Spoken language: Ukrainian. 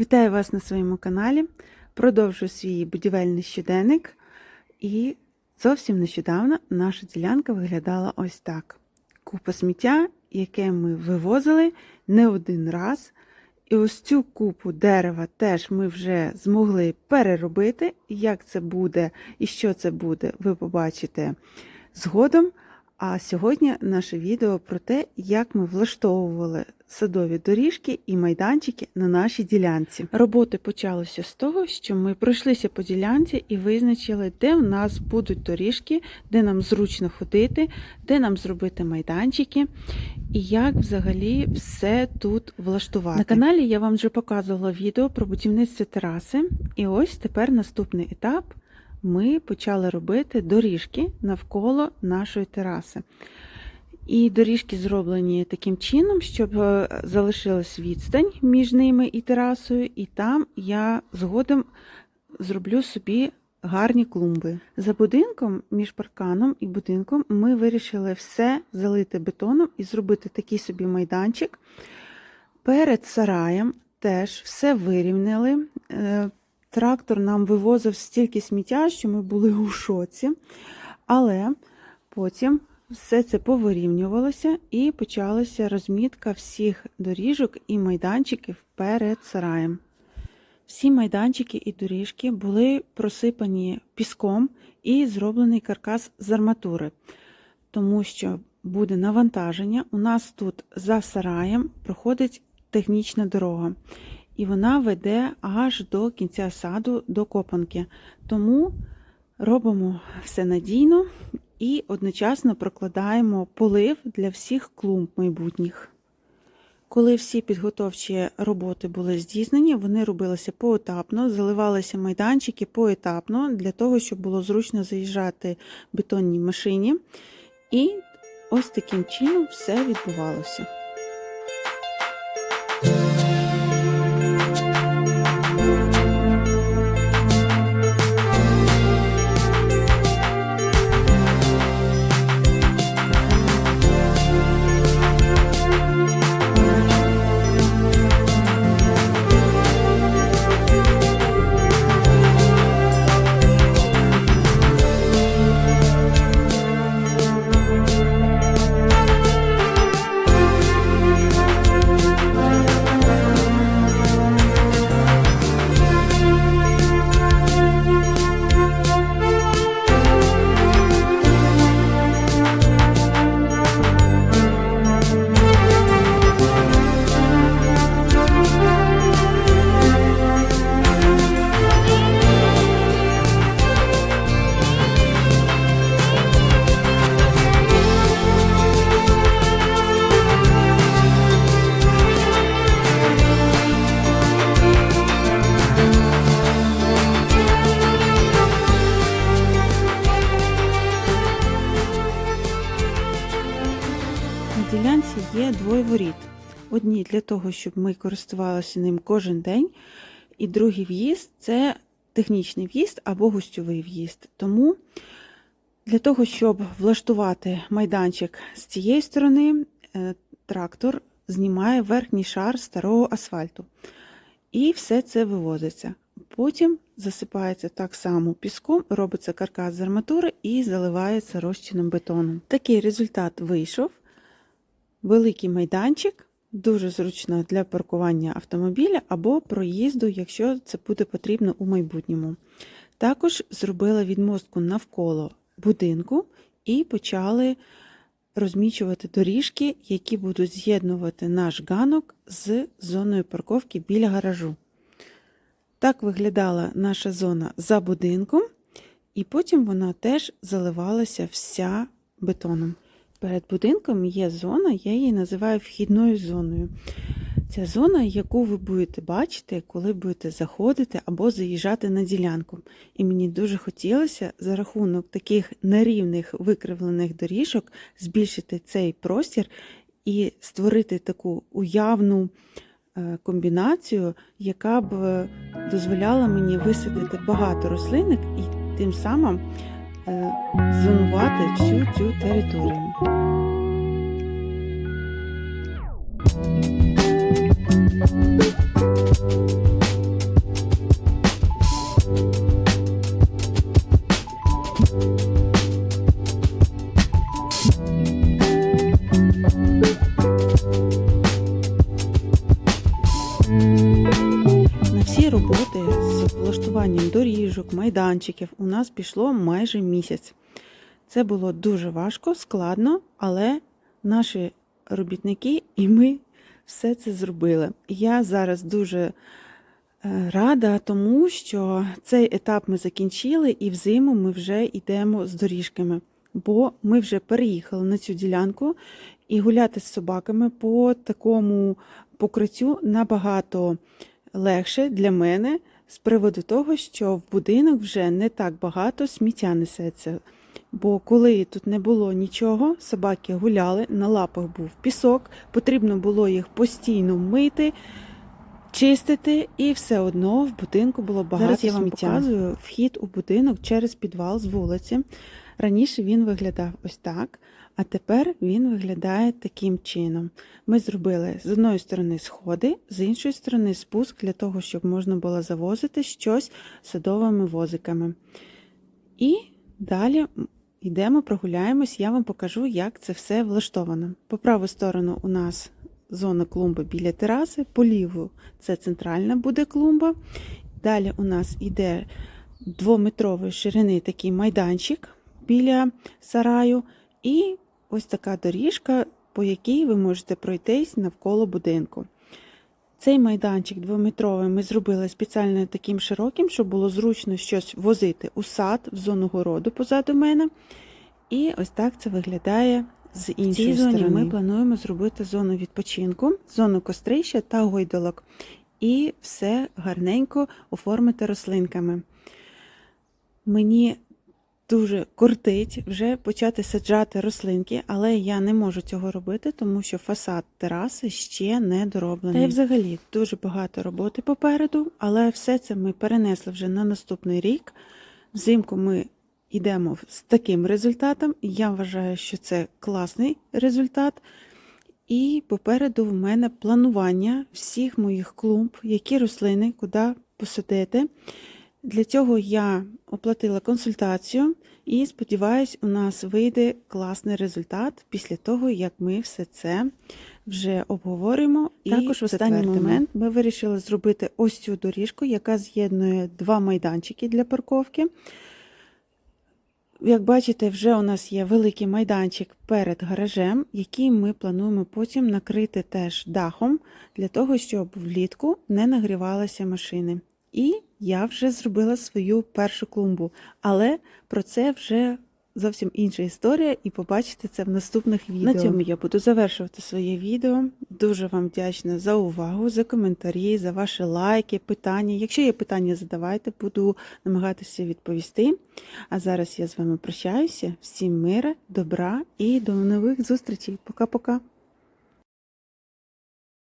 Вітаю вас на своєму каналі. Продовжую свій будівельний щоденник. І зовсім нещодавно наша ділянка виглядала ось так: купа сміття, яке ми вивозили не один раз. І ось цю купу дерева теж ми вже змогли переробити. Як це буде і що це буде, ви побачите згодом. А сьогодні наше відео про те, як ми влаштовували садові доріжки і майданчики на нашій ділянці. Роботи почалися з того, що ми пройшлися по ділянці і визначили, де в нас будуть доріжки, де нам зручно ходити, де нам зробити майданчики і як взагалі все тут влаштувати. На каналі я вам вже показувала відео про будівництво тераси, і ось тепер наступний етап. Ми почали робити доріжки навколо нашої тераси. І доріжки зроблені таким чином, щоб е, залишилась відстань між ними і терасою, і там я згодом зроблю собі гарні клумби. За будинком, між парканом і будинком, ми вирішили все залити бетоном і зробити такий собі майданчик. Перед сараєм теж все вирівняли. Трактор нам вивозив стільки сміття, що ми були у шоці. Але потім все це повирівнювалося і почалася розмітка всіх доріжок і майданчиків перед сараєм. Всі майданчики і доріжки були просипані піском і зроблений каркас з арматури, тому що буде навантаження. У нас тут за сараєм проходить технічна дорога і вона веде аж до кінця саду, до копанки. Тому робимо все надійно і одночасно прокладаємо полив для всіх клумб майбутніх. Коли всі підготовчі роботи були здійснені, вони робилися поетапно, заливалися майданчики поетапно, для того, щоб було зручно заїжджати бетонній машині. І ось таким чином все відбувалося. Є двоє воріт. Одні для того, щоб ми користувалися ним кожен день, і другий в'їзд це технічний в'їзд або гостьовий в'їзд. Тому для того, щоб влаштувати майданчик з цієї сторони, е, трактор знімає верхній шар старого асфальту. І все це вивозиться. Потім засипається так само піском, робиться каркас з арматури і заливається розчином бетону. Такий результат вийшов. Великий майданчик, дуже зручно для паркування автомобіля або проїзду, якщо це буде потрібно у майбутньому. Також зробила відмостку навколо будинку і почали розмічувати доріжки, які будуть з'єднувати наш ганок з зоною парковки біля гаражу. Так виглядала наша зона за будинком, і потім вона теж заливалася вся бетоном. Перед будинком є зона, я її називаю вхідною зоною. Це зона, яку ви будете бачити, коли будете заходити або заїжджати на ділянку. І мені дуже хотілося за рахунок таких нерівних викривлених доріжок збільшити цей простір і створити таку уявну е, комбінацію, яка б е, дозволяла мені висадити багато рослинок і тим самим е, зонувати всю цю територію. З влаштуванням доріжок, майданчиків у нас пішло майже місяць. Це було дуже важко, складно, але наші робітники і ми все це зробили. Я зараз дуже е, рада, тому що цей етап ми закінчили, і взиму ми вже йдемо з доріжками. Бо ми вже переїхали на цю ділянку і гуляти з собаками по такому покриттю набагато легше для мене з приводу того, що в будинок вже не так багато сміття несеться. Бо коли тут не було нічого, собаки гуляли, на лапах був пісок, потрібно було їх постійно мити, чистити, і все одно в будинку було багато Зараз я вам сміття. показую показую вхід у будинок через підвал з вулиці. Раніше він виглядав ось так, а тепер він виглядає таким чином. Ми зробили з одної сторони сходи, з іншої сторони спуск для того, щоб можна було завозити щось садовими возиками. І далі йдемо, прогуляємось, я вам покажу, як це все влаштовано. По праву сторону у нас зона клумби біля тераси, по ліву це центральна буде клумба. Далі у нас йде двометрової ширини такий майданчик біля сараю, і ось така доріжка, по якій ви можете пройтись навколо будинку. Цей майданчик двометровий ми зробили спеціально таким широким, щоб було зручно щось возити у сад, в зону городу позаду мене. І ось так це виглядає з іншої зоні сторони. Ми плануємо зробити зону відпочинку, зону кострища та гойдолок. І все гарненько оформити рослинками. Мені дуже кортить вже почати саджати рослинки, але я не можу цього робити, тому що фасад тераси ще не дороблений. Та й взагалі дуже багато роботи попереду, але все це ми перенесли вже на наступний рік. Взимку ми йдемо з таким результатом. Я вважаю, що це класний результат. І попереду в мене планування всіх моїх клумб, які рослини, куди посадити. Для цього я оплатила консультацію і сподіваюсь, у нас вийде класний результат після того, як ми все це вже обговоримо. І Також в останній момент ми вирішили зробити ось цю доріжку, яка з'єднує два майданчики для парковки. Як бачите, вже у нас є великий майданчик перед гаражем, який ми плануємо потім накрити теж дахом, для того, щоб влітку не нагрівалися машини. І я вже зробила свою першу клумбу, але про це вже зовсім інша історія, і побачите це в наступних відео. На цьому я буду завершувати своє відео. Дуже вам вдячна за увагу, за коментарі, за ваші лайки, питання. Якщо є питання, задавайте, буду намагатися відповісти. А зараз я з вами прощаюся. Всім мира, добра і до нових зустрічей. Пока-пока.